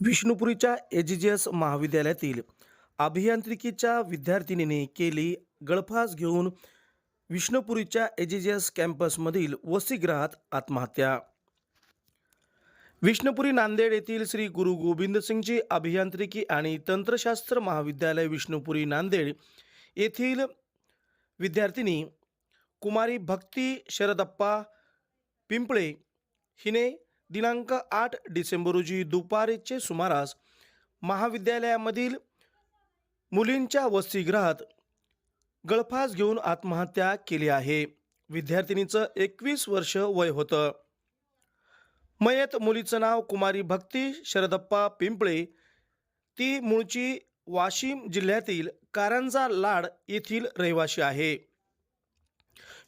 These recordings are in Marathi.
विष्णुपुरीच्या एजीजीएस महाविद्यालयातील अभियांत्रिकीच्या विद्यार्थिनीने केली गळफास घेऊन विष्णुपुरीच्या एजीजीएस कॅम्पसमधील वसतिगृहात आत्महत्या. विष्णुपुरी नांदेड येथील श्री गुरु गोविंदसिंगजी अभियांत्रिकी आणि तंत्रशास्त्र महाविद्यालय विष्णुपुरी नांदेड येथील विद्यार्थिनी कुमारी भक्ती शरदप्पा पिंपळे हिने दिनांक आठ डिसेंबर रोजी दुपारचे सुमारास महाविद्यालयामधील मुलींच्या वसतिगृहात गळफास घेऊन आत्महत्या केली आहे. विद्यार्थिनीचं एकवीस वर्ष वय होतं. मयत मुलीचं नाव कुमारी भक्ती शरदप्पा पिंपळे. ती मूळची वाशिम जिल्ह्यातील कारंजा लाड येथील रहिवाशी आहे.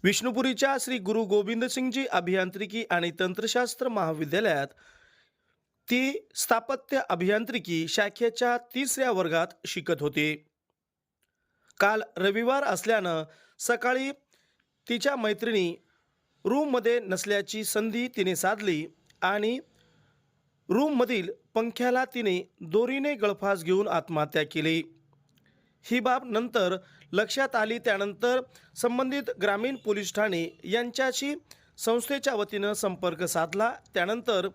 विष्णुपुरीच्या श्री गुरु गोविंदसिंगजी अभियांत्रिकी आणि तंत्रशास्त्र महाविद्यालयात ती स्थापत्य अभियांत्रिकी शाखेच्या तिसऱ्या वर्गात शिकत होती. काल रविवार असल्यानं सकाळी तिच्या मैत्रिणी रूममध्ये नसल्याची संधी तिने साधली आणि रूममधील पंख्याला तिने दोरीने गळफास घेऊन आत्महत्या केली. ही बाब नंतर लक्षात आली. त्यानंतर संबंधित ग्रामीण पोलीस ठाणे यांच्याशी संस्थेच्या वतीनं संपर्क साधला. त्यानंतर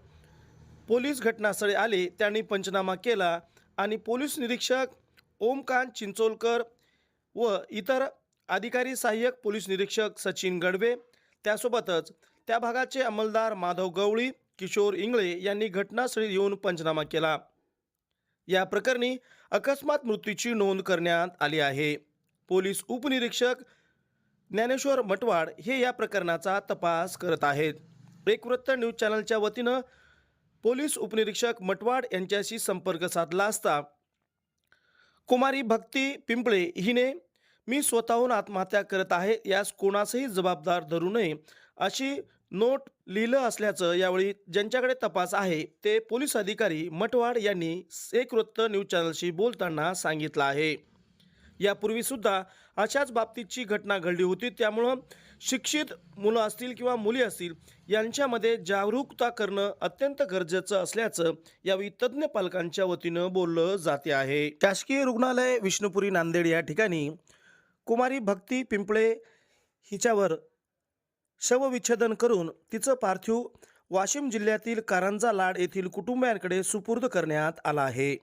पोलीस घटनास्थळी आले. त्यांनी पंचनामा केला आणि पोलीस निरीक्षक ओमकांत चिंचोलकर व इतर अधिकारी सहाय्यक पोलीस निरीक्षक सचिन गडवे त्यासोबतच त्या भागाचे अंमलदार माधव गवळी किशोर इंगळे यांनी घटनास्थळी येऊन पंचनामा केला. या प्रकरणी अकस्मात मृत्यूची नोंद करण्यात आली आहे. पोलीस उपनिरीक्षक ज्ञानेश्वर मटवाड हे या प्रकरणाचा तपास करत आहेत. एक वृत्त न्यूज चॅनलच्या वतीनं पोलीस उपनिरीक्षक मटवाड यांच्याशी संपर्क साधला असता. कुमारी भक्ती पिंपळे हिने मी स्वतःहून आत्महत्या करत आहे यास कोणासही जबाबदार धरू नये अशी नोट लिहिलं असल्याचं यावेळी ज्यांच्याकडे तपास आहे ते पोलीस अधिकारी मटवाड यांनी एक वृत्त न्यूज चॅनलशी बोलताना सांगितलं आहे. यापूर्वीसुद्धा अशाच बाबतीतची घटना घडली होती. त्यामुळं शिक्षित मुलं असतील किंवा मुली असतील यांच्यामध्ये जागरूकता करणं अत्यंत गरजेचं असल्याचं यावेळी तज्ज्ञ पालकांच्या वतीनं बोललं जाते आहे. शासकीय रुग्णालय विष्णुपुरी नांदेड या ठिकाणी कुमारी भक्ती पिंपळे हिच्यावर शवविच्छेदन करून तिचं पार्थिव वाशिम जिल्ह्यातील कारंजा लाड येथील कुटुंबियांकडे सुपूर्द करण्यात आला आहे.